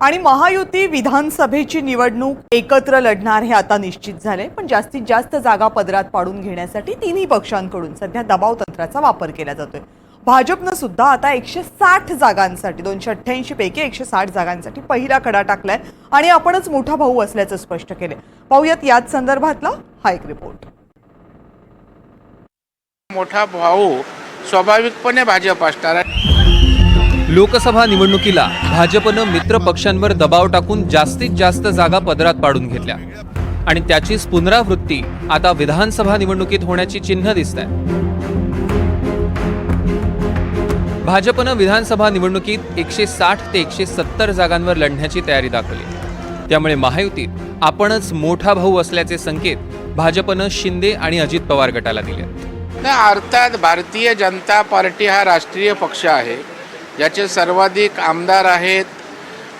आणि महायुती विधानसभेची निवडणूक एकत्र लढणार हे आता निश्चित झाले पण जास्तीत जास्त जागा पदरात पाडून घेण्यासाठी तिन्ही पक्षांकडून सध्या दबाव तंत्राचा वापर केला जातोय. भाजपनं सुद्धा आता एकशे साठ जागांसाठी दोनशे अठ्ठ्याऐंशी पैकी एकशे साठ जागांसाठी पहिला कडा टाकलाय आणि आपणच मोठा भाऊ असल्याचं स्पष्ट केलंय. पाहूयात याच संदर्भातला हा एक रिपोर्ट. मोठा भाऊ स्वाभाविकपणे भाजप असणार आहे. लोकसभा निवडणुकीला भाजपनं मित्र पक्षांवर दबाव टाकून जास्तीत जास्त जागा पदरात पाडून घेतल्या. आणि त्याचीच पुनरावृत्ती आता विधानसभा निवडणुकीत होण्याची चिन्ह दिसत आहे भाजपनं विधानसभा निवडणुकीत एकशे साठ ते एकशे सत्तर जागांवर लढण्याची तयारी दाखवली. त्यामुळे महायुतीत आपणच मोठा भाऊ असल्याचे संकेत भाजपनं शिंदे आणि अजित पवार गटाला दिले अर्थात भारतीय जनता पार्टी हा राष्ट्रीय पक्ष आहे. ज्याचे सर्वाधिक आमदार आहेत.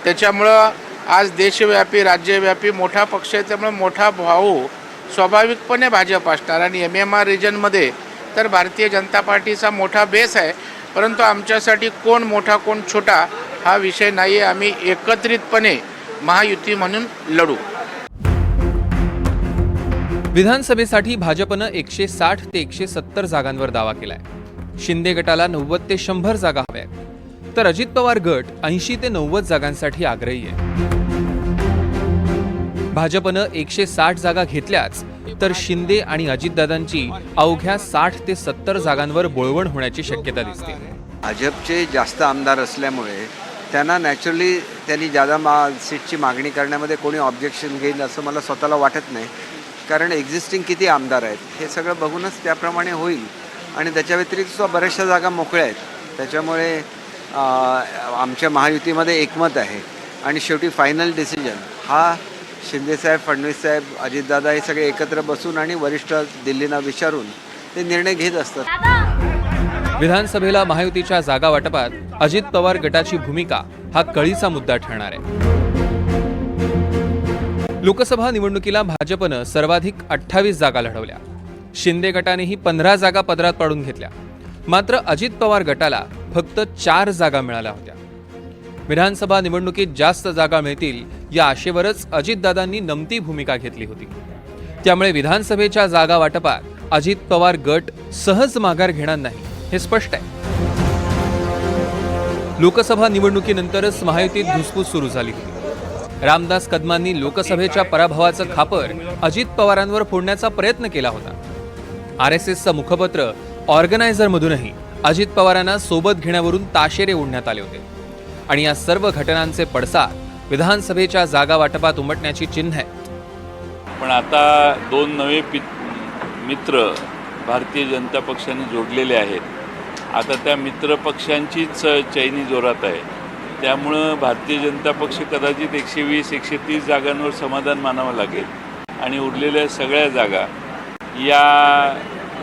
त्याच्यामुळं आज देशव्यापी राज्यव्यापी मोठा पक्ष आहे. त्यामुळे मोठा भाऊ स्वाभाविकपणे भाजप असणार. आणि एम एम आर रिजनमध्ये तर भारतीय जनता पार्टीचा मोठा बेस आहे. परंतु आमच्यासाठी कोण मोठा कोण छोटा हा विषय नाही आहे आम्ही एकत्रितपणे महायुती म्हणून लढू. विधानसभेसाठी भाजपनं एकशे साठ ते एकशे सत्तर जागांवर दावा केलाय. शिंदे गटाला नव्वद ते शंभर जागा हव्यात. तर अजित पवार गट ऐंशी ते नव्वद जागांसाठी आग्रही आहे. भाजपनं एकशे साठ जागा घेतल्याच तर शिंदे आणि अजितदादांची अवघ्या साठ ते सत्तर जागांवर बोळवण होण्याची शक्यता दिसते. भाजपचे जास्त आमदार असल्यामुळे त्यांना नॅचरली त्यांनी जादा मा सीटची मागणी करण्यामध्ये कोणी ऑब्जेक्शन घेईल असं मला स्वतःला वाटत नाही. कारण एक्झिस्टिंग किती आमदार आहेत हे सगळं बघूनच त्याप्रमाणे होईल. आणि त्याच्या व्यतिरिक्त सुद्धा बऱ्याचशा जागा मोकळ्या आहेत. त्याच्यामुळे आमच्या महायुतीमध्ये एकमत आहे. आणि शेवटी फायनल डिसिजन हा शिंदेसाहेब फडणवीससाहेब अजितदादा हे सगळे एकत्र बसून आणि वरिष्ठ दिल्लीना विचारून ते निर्णय घेत असतात. विधानसभेला महायुतीच्या जागा वाटपात अजित पवार गटाची भूमिका हा कळीचा मुद्दा ठरणार आहे. लोकसभा निवडणुकीला भाजपनं सर्वाधिक अठ्ठावीस जागा लढवल्या. शिंदे गटानेही पंधरा जागा पदरात पाडून घेतल्या. मात्र अजित पवार गटाला फक्त चार जागा मिळाल्या होत्या. विधानसभा निवडणुकीत जास्त जागा मिळतील या आशेवरच अजितदादांनी नमती भूमिका घेतली होती. त्यामुळे विधानसभेच्या जागा वाटपात अजित पवार गट सहज माघार घेणार नाही हे स्पष्ट आहे. लोकसभा निवडणुकीनंतरच महायुतीत धुसफूस सुरू झाली होती. रामदास कदमांनी लोकसभेच्या पराभवाचं खापर अजित पवारांवर फोडण्याचा प्रयत्न केला होता. आर एस एसचं मुखपत्र ऑर्गनायझरमधूनही अजित पवारांना सोबत घेण्यावरून ताशेरे ओढण्यात आले होते. आणि या सर्व घटनांचे पडसाद विधानसभेच्या जागा वाटपात उमटण्याची चिन्ह आहेत. पण आता दोन नवे पि मित्र भारतीय जनता पक्षाने जोडलेले आहेत. आता त्या मित्र पक्षांचीच चैनी जोरात आहे. त्यामुळं भारतीय जनता पक्ष कदाचित एकशे वीस एकशे तीस जागांवर समाधान मानावं लागेल. आणि उरलेल्या सगळ्या जागा या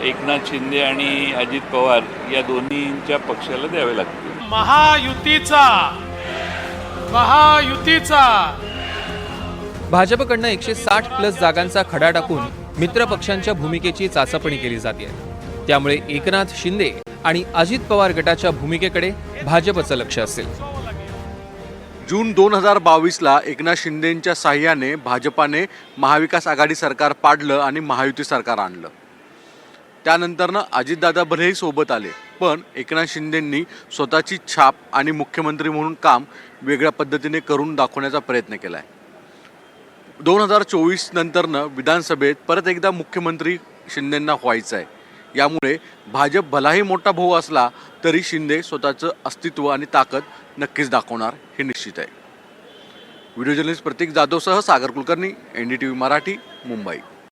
एकनाथ शिंदे आणि अजित पवार या दोन्हींच्या पक्षाला द्याव्या लागतील. महायुतीचा. महायुतीचा. भाजपकडनं एकशे साठ प्लस जागांचा खडा टाकून मित्र पक्षांच्या भूमिकेची चाचपणी केली जाते. त्यामुळे एकनाथ शिंदे आणि अजित पवार गटाच्या भूमिकेकडे भाजपचं लक्ष असेल. जून दोन हजार बावीसला एकनाथ शिंदेंच्या साह्याने भाजपाने महाविकास आघाडी सरकार पाडलं आणि महायुती सरकार आणलं. त्यानंतरनं अजितदादा भलेही सोबत आले पण एकनाथ शिंदेंनी स्वतःची छाप आणि मुख्यमंत्री म्हणून काम वेगळ्या पद्धतीने करून दाखवण्याचा प्रयत्न केला आहे दोन हजार चोवीस नंतरनं विधानसभेत परत एकदा मुख्यमंत्री शिंदेंना व्हायचं आहे यामुळे भाजप भलाही मोठा भाऊ असला तरी शिंदे स्वतःचं अस्तित्व आणि ताकद नक्कीच दाखवणार हे निश्चित आहे. Video journalist Prateek जाधवसह Sagar Kulkarni N D T V Marathi Mumbai.